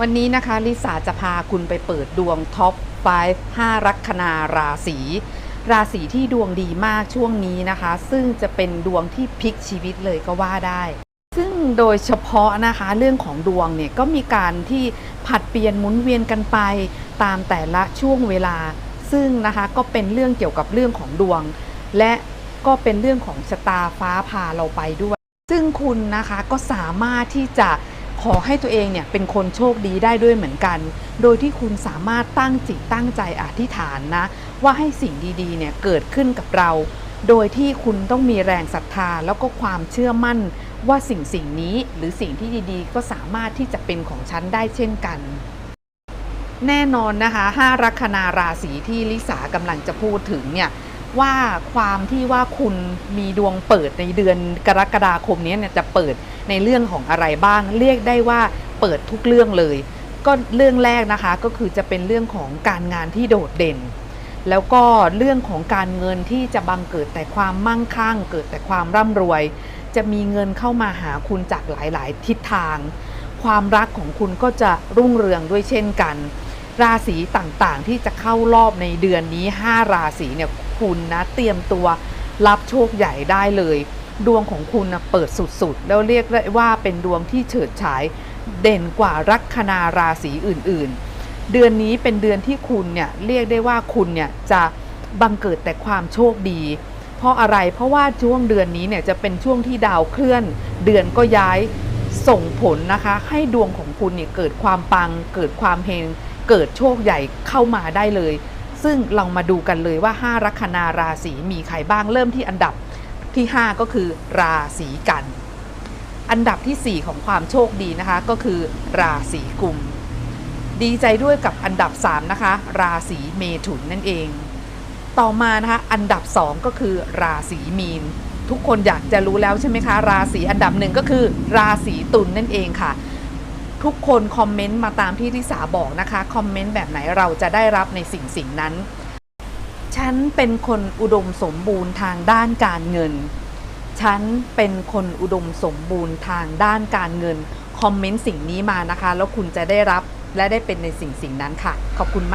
วันนี้นะคะลิสาจะพาคุณไปเปิดดวงท็อป 5 5 ลัคนาราศีราศีที่ดวงดีมากช่วงนี้นะคะ ซึ่งจะเป็นดวงที่พลิกชีวิตเลยก็ว่าได้ ซึ่งโดยเฉพาะนะคะเรื่องของดวงเนี่ยก็มีการที่ผัดเปลี่ยนหมุนเวียนกันไปตามแต่ละช่วงเวลา ซึ่งนะคะก็เป็นเรื่องเกี่ยวกับเรื่องของดวง และก็เป็นเรื่องของชะตาฟ้าพาเราไปด้วย ซึ่งคุณนะคะก็สามารถที่จะ ขอให้ตัวเองเนี่ยเป็นคนโชคดีได้ด้วยเหมือนกัน โดยที่คุณสามารถตั้งจิตตั้งใจอธิษฐานนะ ว่าให้สิ่งดีๆเนี่ยเกิดขึ้นกับเรา โดยที่คุณต้องมีแรงศรัทธาแล้วก็ความเชื่อมั่นว่าสิ่งสิ่งนี้หรือสิ่งที่ดีๆ ก็สามารถที่จะเป็นของฉันได้เช่นกัน แน่นอนนะคะ5ลัคนาราศีที่ลิสากำลังจะพูดถึงเนี่ย ว่าความที่ว่าคุณมีดวงเปิดในเดือนกรกฎาคมนี้เนี่ยจะเปิดในเรื่องของอะไรบ้าง เรียกได้ว่าเปิดทุกเรื่องเลย ก็เรื่องแรกนะคะก็คือจะเป็นเรื่องของการงานที่โดดเด่น แล้วก็เรื่องของการเงินที่จะบังเกิดแต่ความมั่งคั่ง เกิดแต่ความร่ำรวย จะมีเงินเข้ามาหาคุณจากหลาย ๆ ทิศทาง ความรักของคุณก็จะรุ่งเรืองด้วยเช่นกันราศีต่างๆ ที่จะเข้ารอบในเดือนนี้ 5 ราศีเนี่ย คุณนะเตรียมตัวรับโชคใหญ่ได้เลย ดวงของคุณนะเปิดสุดๆ แล้วเรียกได้ว่าเป็นดวงที่เฉิดฉายเด่นกว่าลัคนาราศีอื่นๆ เดือนนี้เป็นเดือนที่คุณเนี่ยเรียกได้ว่าคุณเนี่ยจะบังเกิดแต่ความโชคดี เพราะอะไรเพราะว่าช่วงเดือนนี้เนี่ยจะเป็นช่วงที่ดาวเคลื่อน เดือนก็ย้ายส่งผลนะคะ ให้ดวงของคุณเนี่ยเกิดความปัง เกิดความเฮงเกิดโชคใหญ่เข้ามาได้เลย ซึ่งเรามาดูกันเลยว่า 5 ลัคนาราศีมีใครบ้างเริ่มที่อันดับที่ 5 ก็คือราศีกัน อันดับทีสี่ 4 ของความโชคดีนะคะก็คือราศีกุม ดีใจด้วยกับอันดับ 3 นะคะ ราศีเมถุนนั่นเอง ต่อมานะคะอันดับ 2 ก็คือราศีมีน ทุกคนอยากจะรู้แล้วใช่ไหมคะ ราศีอันดับหนึ่งก็คือ ราศีตุลนนั่นเองค่ะ ทุกคนคอมเมนต์มาตามที่ทิสาบอกนะคะ คอมเมนต์แบบไหนเราจะได้รับในสิ่งสิ่งนั้น ฉันเป็นคนอุดมสมบูรณ์ทางด้านการเงิน ฉันเป็นคนอุดมสมบูรณ์ทางด้านการเงิน คอมเมนต์สิ่งนี้มานะคะ แล้วคุณจะได้รับและได้เป็นในสิ่งสิ่งนั้นค่ะ ขอบคุณมาก